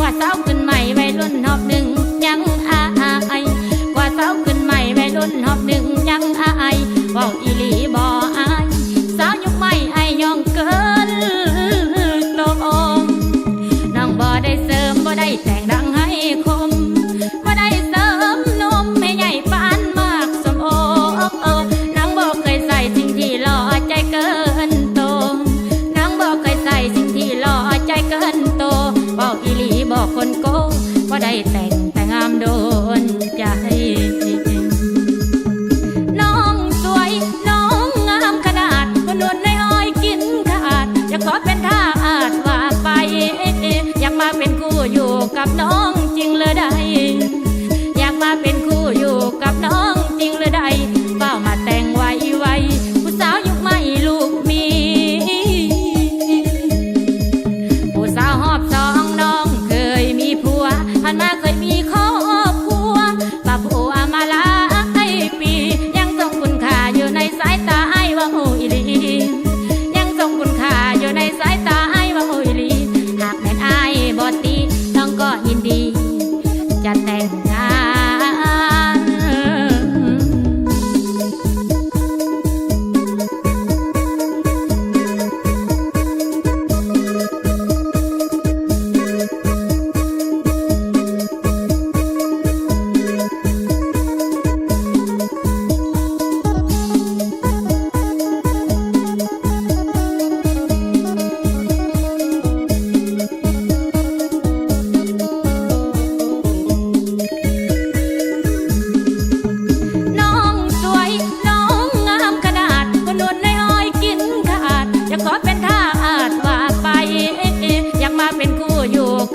ว่าเศร้าขึ้นใหม่ไว้รุ่นหอบหนึ่งยังอาไอว่าเศร้าขึ้นใหม่ไว้รุ่นหอบหนึ่งยังอาไอว่าอีลีบอก ได้แต่งแต่งามโดนใจ น้องสวยน้องงามขนาดมนุษย์ในอ้อยกินขาด อยากขอเป็นทาสว่าไป อยากมาเป็นคู่อยู่กับน้องจริงเลยได้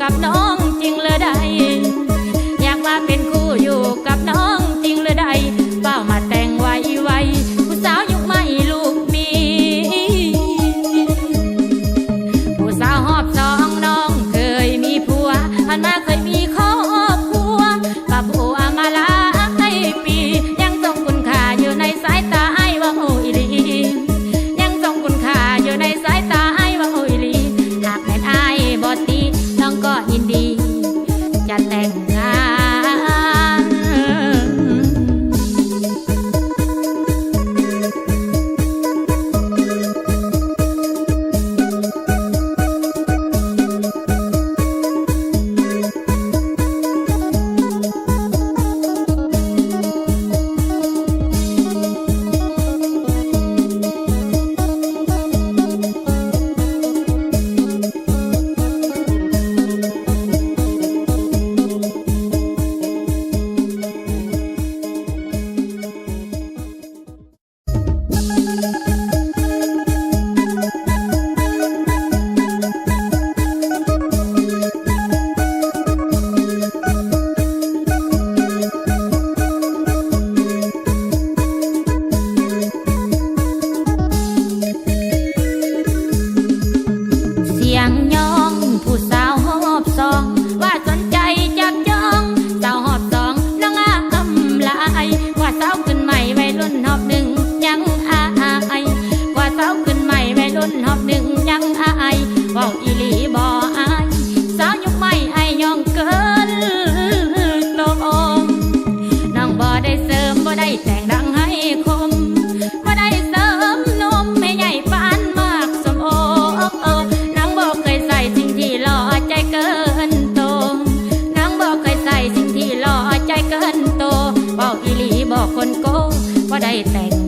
กับน้องจริงเลยได้ ยังอายเว้าอีลีบออายสาวยุคใหม่ไอยองเกินโลมน้องบอได้เสริมบอได้แต่งดังให้คมบอได้เสริมนมไม่ใหญ่ปานมากสมโอออนางบอเคยใส่สิ่งที่หล่อใจเกินโตนางบอเคยใส่สิ่งที่หล่อใจเกินโตเว้าอีลีบอกคนโกบ่ได้แต่ง